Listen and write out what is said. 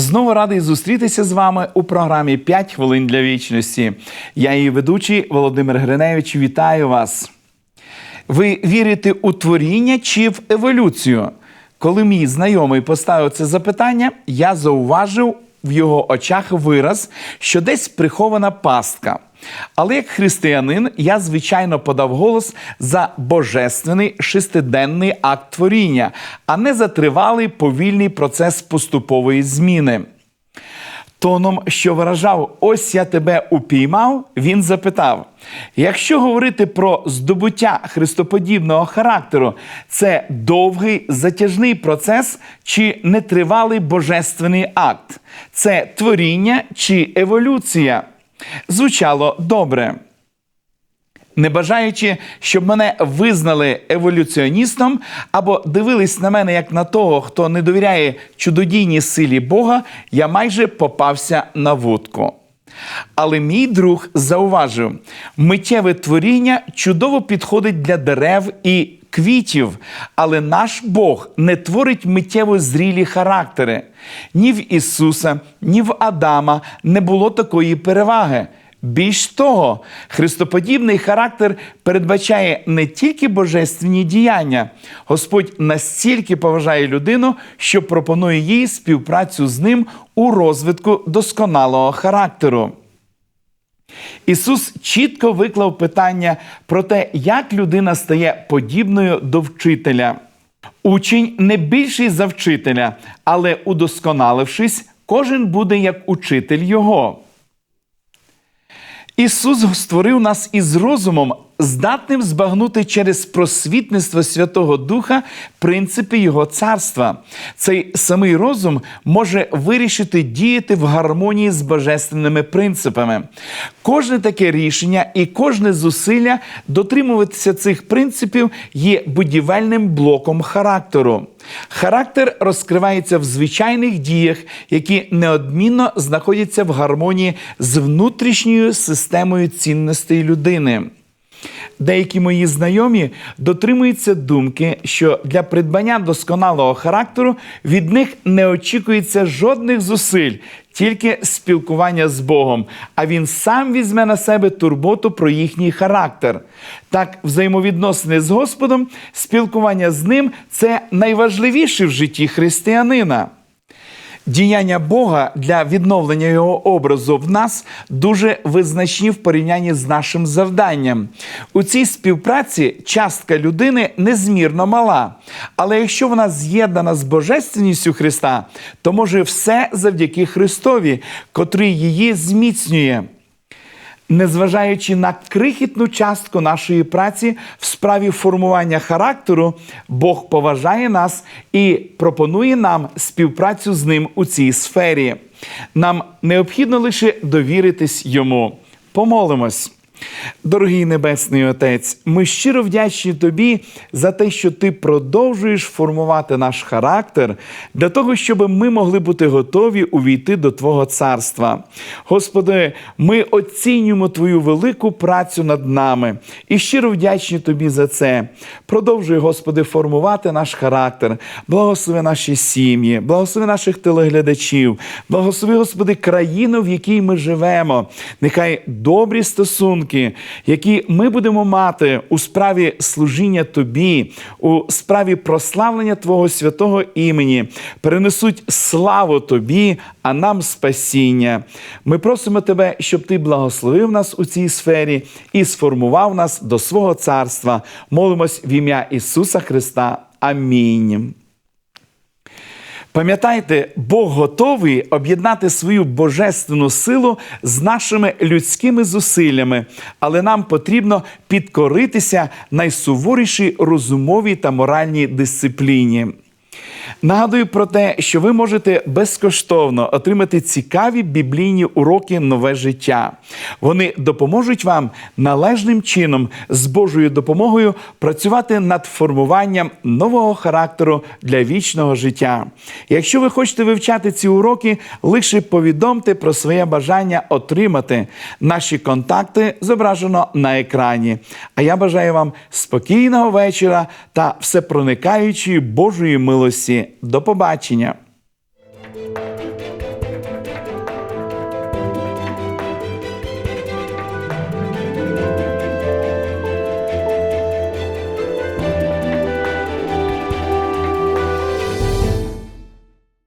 Знову радий зустрітися з вами у програмі «5 хвилин для вічності. Я її ведучий Володимир Гриневич. Вітаю вас. Ви вірите у творіння чи в еволюцію? Коли мій знайомий поставив це запитання, я зауважив в його очах вираз, що десь прихована пастка. Але як християнин, я звичайно подав голос за божественний шестиденний акт творіння, а не за тривалий повільний процес поступової зміни. Тоном, що виражав, ось я тебе упіймав, він запитав: якщо говорити про здобуття христоподібного характеру, це довгий затяжний процес чи нетривалий божественний акт, це творіння чи еволюція? Звучало добре. Не бажаючи, щоб мене визнали еволюціоністом або дивились на мене як на того, хто не довіряє чудодійній силі Бога, я майже попався на вудку. Але мій друг зауважив, миттєве творіння чудово підходить для дерев і квітів, але наш Бог не творить миттєво зрілі характери. Ні в Ісуса, ні в Адама не було такої переваги. Більш того, христоподібний характер передбачає не тільки божественні діяння. Господь настільки поважає людину, що пропонує їй співпрацю з ним у розвитку досконалого характеру. Ісус чітко виклав питання про те, як людина стає подібною до вчителя. Учень не більший за вчителя, але удосконалившись, кожен буде як учитель його. Ісус створив нас із розумом, здатним збагнути через просвітництво Святого Духа принципи Його царства. Цей самий розум може вирішити діяти в гармонії з божественними принципами. Кожне таке рішення і кожне зусилля дотримуватися цих принципів є будівельним блоком характеру. Характер розкривається в звичайних діях, які неодмінно знаходяться в гармонії з внутрішньою системою цінностей людини. Деякі мої знайомі дотримуються думки, що для придбання досконалого характеру від них не очікується жодних зусиль, тільки спілкування з Богом, а він сам візьме на себе турботу про їхній характер. Так, взаємовідносини з Господом, спілкування з ним це найважливіше в житті християнина. Діяння Бога для відновлення його образу в нас дуже визначні в порівнянні з нашим завданням. У цій співпраці частка людини незмірно мала. Але якщо вона з'єднана з божественністю Христа, то може все завдяки Христові, котрий її зміцнює. Незважаючи на крихітну частку нашої праці в справі формування характеру, Бог поважає нас і пропонує нам співпрацю з ним у цій сфері. Нам необхідно лише довіритись йому. Помолимось. Дорогий Небесний Отець, ми щиро вдячні Тобі за те, що Ти продовжуєш формувати наш характер для того, щоб ми могли бути готові увійти до Твого царства. Господи, ми оцінюємо Твою велику працю над нами і щиро вдячні Тобі за це. Продовжуй, Господи, формувати наш характер, благослови наші сім'ї, благослови наших телеглядачів, благослови, Господи, країну, в якій ми живемо. Нехай добрі стосунки які ми будемо мати у справі служіння Тобі, у справі прославлення Твого святого імені, перенесуть славу Тобі, а нам спасіння. Ми просимо Тебе, щоб Ти благословив нас у цій сфері і сформував нас до свого царства. Молимось в ім'я Ісуса Христа. Амінь. Пам'ятайте, Бог готовий об'єднати свою божественну силу з нашими людськими зусиллями, але нам потрібно підкоритися найсуворішій розумовій та моральній дисципліні. Нагадую про те, що ви можете безкоштовно отримати цікаві біблійні уроки нове життя. Вони допоможуть вам належним чином з Божою допомогою працювати над формуванням нового характеру для вічного життя. Якщо ви хочете вивчати ці уроки, лише повідомте про своє бажання отримати. Наші контакти зображено на екрані. А я бажаю вам спокійного вечора та всепроникаючої Божої милості. До побачення!